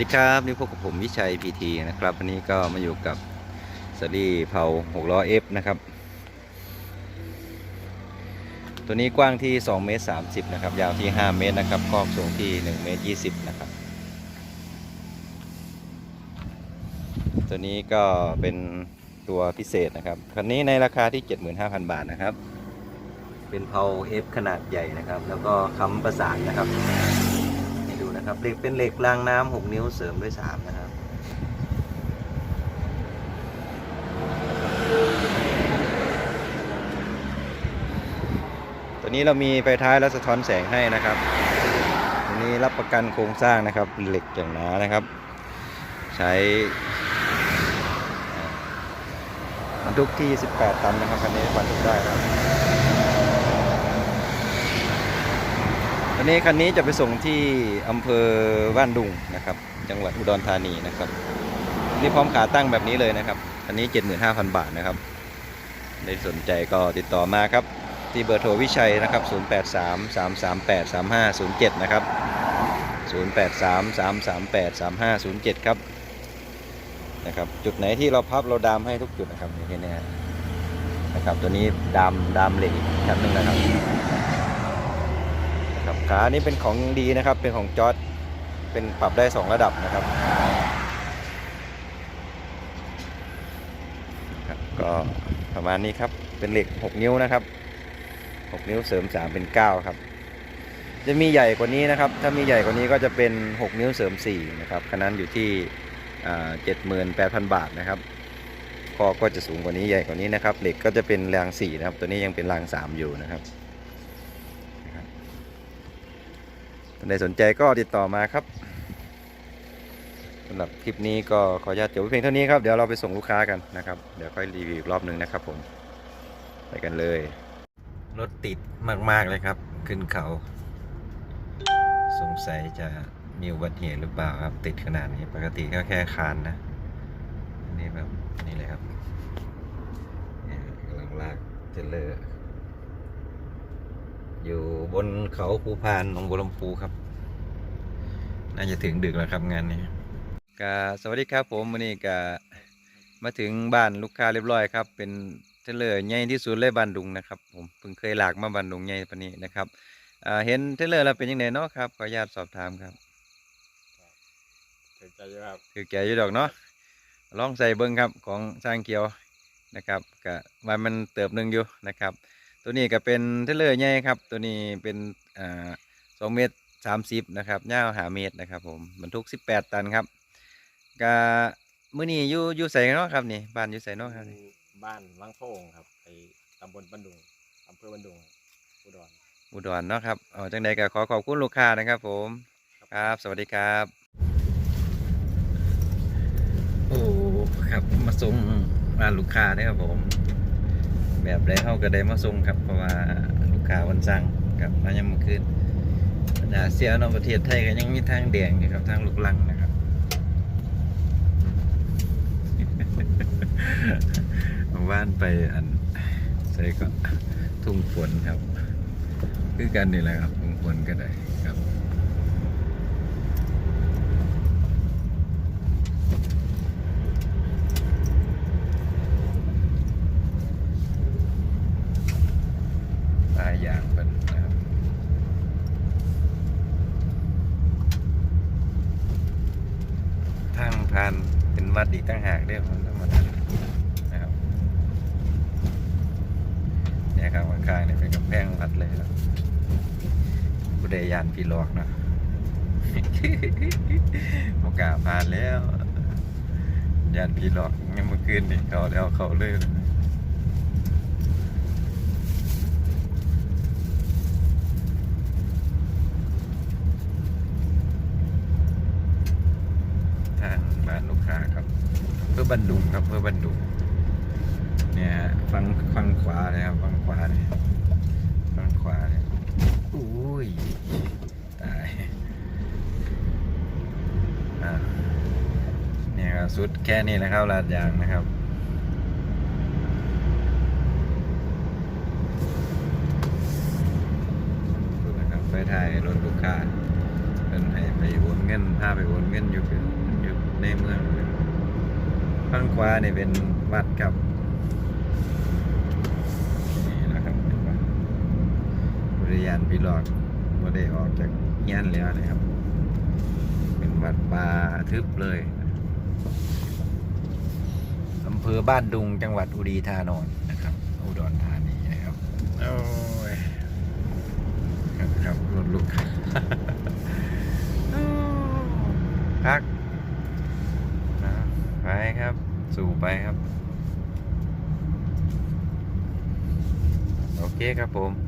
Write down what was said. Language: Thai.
ดีครับนี่พบกับผมวิชัยพีทีนะครับวันนี้ก็มาอยู่กับสลีเผา6ล้อ F นะครับ ตัวนี้กว้างที่2เมตร30นะครับยาวที่ 5 เมตรนะครับคอกสูงที่1เมตร20นะครับตัวนี้ก็เป็นตัวพิเศษนะครับคันนี้ในราคาที่ 75,000 บาทนะครับ เป็นเผา F ขนาดใหญ่นะครับ แล้วก็ค้ำประสานนะครับ นะครับเหล็กเป็นเหล็กรางน้ำ6นิ้วเสริมด้วย3นะครับตัวนี้เรามีไฟท้ายและสะท้อนแสงให้นะครับตัวนี้รับประกันโครงสร้างนะครับเหล็กอย่างหนานะครับ ใช้บรรทุกที่ 18 ตันนะครับคันนี้บรรทุกได้ครับ วันนี้คันนี้จะไปส่งที่อำเภอบ้านดุงนะครับ จังหวัดอุดรธานีนะครับนี่พร้อมขาตั้งแบบนี้เลยนะครับคันนี้ 75,000 บาทนะครับในสนใจก็ติดต่อมาครับ ที่เบอร์โทรวิชัยนะครับ 083 338 3507 นะครับ 083 338 3507 ครับนะครับ จุดไหนที่เราพับเราดามให้ทุกจุดนะครับนี่แค่นี้นะครับ ตัวนี้ดามดามเหล็กชั้นหนึ่งนะครับ ขานี้เป็นของดีนะครับ เป็นของจอร์ดเป็นปรับได้ 2 ระดับนะครับ ก็ประมาณนี้ครับ เป็นเหล็ก 6 นิ้วนะครับ 6 นิ้วเสริม 3 เป็น 9 ครับ จะมีใหญ่กว่านี้นะครับ ถ้ามีใหญ่กว่านี้ก็จะเป็น 6 นิ้วเสริม 4 นะครับคันนั้นอยู่ที่เจ็ดหมื่นแปดพันบาทนะครับคอก็จะสูงกว่านี้ใหญ่กว่านี้นะครับ เหล็กก็จะเป็นราง4นะครับ ตัวนี้ยังเป็นราง 3 อยู่นะครับ ท่านใดสนใจก็ติดต่อมาครับสำหรับคลิปนี้ก็ขออนุญาตจบเพียงเท่านี้ครับ เดี๋ยวเราไปส่งลูกค้ากันนะครับ เดี๋ยวค่อยรีวิวอีกรอบหนึ่งนะครับผม ไปกันเลย รถติดมาก ๆ เลยครับ ขึ้นเขา สงสัยจะมีอุบัติเหตุหรือเปล่าครับ ติดขนาดนี้ ปกติก็แค่คานนะ อันนี้แบบนี่เลยครับกำลังลากเทรลเลอร์ อยู่บนเขาภูพานหนองบัวลำพูครับ น่าจะถึงดึกแล้วครับงานนี้กาสวัสดีครับผมวันนี้กามาถึงบ้านลูกค้าเรียบร้อยครับ เป็นเทรลเลอร์ใหญ่ที่สุดเลยบ้านดุงนะครับผมเพิ่งเคยหลากมาบ้านดุงใหญ่ปานนี้นะครับอ่าเห็นเทรลเลอร์แล้วเป็นยังไงเนาะครับขออนุญาตสอบถามครับถึงใจอยู่ครับคือแกอยู่ดอกเนาะลองใส่เบิ้งครับของสร้างเกียวนะครับก็ว่ามันเติบหนึ่งอยู่นะครับ ตัวนี้ก็เป็นเทรลเลอร์ใหญ่ครับ ตัวนี้เป็นอ่าสองเมตรสามสิบนะครับยาวหาเมตรนะครับ ผมบรรทุกสิบแปดตันครับก็มื้อนี้อยู่อยู่ใส่เนาะครับนี่บ้านอยู่ใส่เนาะครับนี่บ้านวังโพงครับไปตำบลบันดุงอำเภอบันดุงอุดรอุดรเนาะครับเอาจังใดก็ขอขอบคุณลูกค้านะครับ ผมครับ สวัสดีครับโอ้ครับมาส่งบ้านลูกค้าเด้อครับผม แบบได้เข้าก็ได้มาส่งครับเพราะว่าลูกค้าวันสั่งกับมายังมาคืนดาเซียนอประเทศไทยก็ยังมีทางแดงอยู่ครับทางลูกลังนะครับว่านไปอันใส่ก็ทุ่งฝนครับ คือกันนี่แหละครับทุ่งฝนก็ได้ครับ หลางเป็นนะครับทางผ่านเป็นวัดอีกตั้งหากเรียกมันธรรมดานะครับเนี่ยครับข้างๆเนี่ยเป็นกำแพงวัดเลยครับผู้ใดยานพี่หลอกนะโอกาสผ่านแล้วยานพี่หลอกยังเมื่อคืนนี่เขาแล้วเขาเลย้านลูกค้าครับ เพื่อบันดุงครับเพื่อบันดุงเนี่ยฮะฝั่งฝั่งขวาเลยครับฝั่งขวาเนี่ยฝั่งขวาเนี่ยอุ้ยตายอะเนี่ยครับสุดแค่นี้นะครับลาดยางนะครับดูนะครับไปถ่ายรถลูกค้าเป็นให้ไปโอนเงินพาไปโอนเงินอยู่คือ ในเมืองข้างขวานี่เป็นวัดครับนี่นะครับเป็นวัดบริยานปีหลอกบ่ได้ออกจากเฮียนแล้วนะครับ เป็นวัดป่าทึบเลยอำเภอบ้านดุงจังหวัดอุดีธานนท์นะครับ อุดรธานีนะครับโอ้ยครับครับรถลุกพักนะไปครับ สู่ไปครับ โอเคครับผม